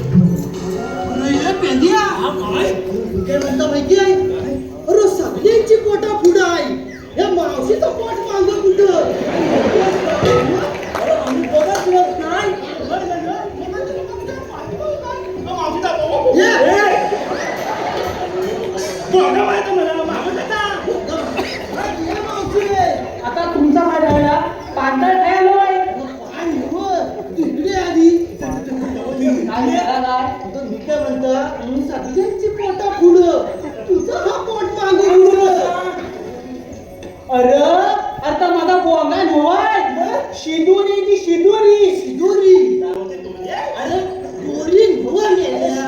अरे हे पेंदिया काय म्हणता माहिती आहे अरे सगळ्यांची पोटा पुढं आहे या मावशीचं पोट मांग कुठं अरे आम्ही बघत नाही ये. ये मावशी. आता तुमचा काय राहिला पांढरा काय आलोय काय हो? तिकडे आधी काय झाला आता मी काय म्हणता सगळ्यांची पोटा पुढं तुझं हा पोट मांग पुढं अरे आता माझा बोंगा नवाय शिदुरी ती शिदुरी. शिदोरी. अरे दोरी नव्ह मेल्या.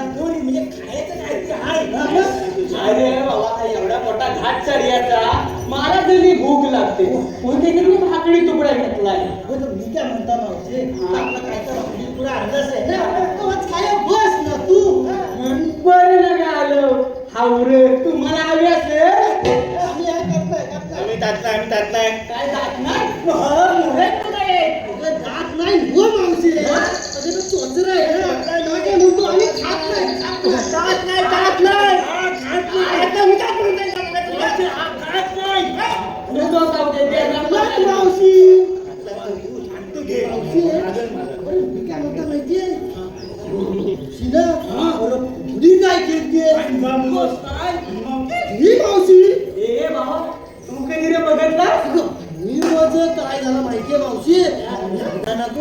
अरे बाबा काय एवढा मोठा घाट चढयाचा मला तरी भूक लागते. कोणते तरी भाकरी तुकडा घेतलाय. मी काय म्हणता मावशी? आपला काय तर आपली पुढे अर्धच आहे ना तेव्हाच काय बस ना तू बरं लगे आलं हावरे तुम्हाला हवी असेल? आम्ही काय करताय करताय. काय जात नाही हं, मुळेच कुठे? अगं, जात नाही हो मावशी अगं तो चोचरा आहे ना काय ना काय म्हणतो आम्ही खात नाही खात नाही. जात नाही जात नाही आता मी काय म्हणतोय सांगा तुम्हाला? जात नाही. नको जाऊ दे, दे ना बस, मला. मावशी मावशी अरे, मी काय म्हणतो माहितीये शिना अरे ही मावशी? ए बाबा तू कधी रे बघितला मी माझं काय झालं माहितीये मावशी? ग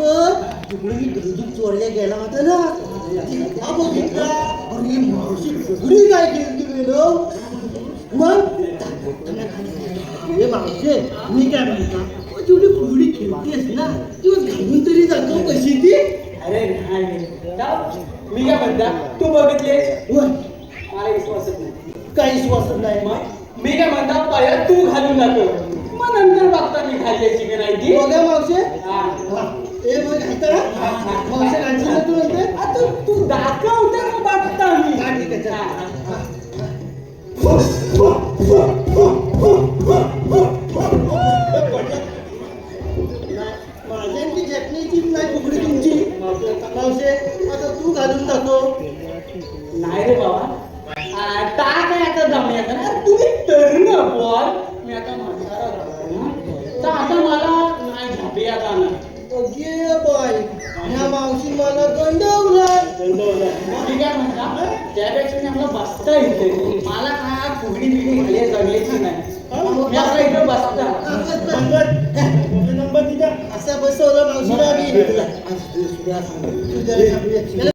तिकडे मी बंदूक चोरल्या गेला होता ना. तेव्हा बघितला? अरे मावशी घरी काय खेळते गेलो मग? हे मावशी मी काय म्हणता? तेवढी फुगडी खेळतेस ना तेव्हा घालून तरी जातो कशी ती? अरे नाही. मी काय म्हणता तू बघितले? मला विश्वासच नाही. काहीच वाचत नाही. मग? मी काय म्हणता पहिला तू घालून जातो. मग नंतर बघता मी घालायची की नाही ती. बघा मावशी. ए मग घालता मावशी घालशील ना तू नंतर आता तू बघता मी. हा, ठीक आहे. माझ्यांची नाही फुगडी तुमची. मावशे आता तू घालून जातो नाही रे बाबा टाक आहे आता जमण्याचं आता तुम्ही तरुण मी आता म्हातारा तर आता मला नाही झापे आता ना अगे बाय ह्या मावशी मला गंडवलं मी म्हणता त्यापेक्षा मी आपलं बसता इथे मला काय फुगडी बिगडी घाले जगलेची नाही मी आपला बसता नंबर दिला असा मावशीला मी Oui.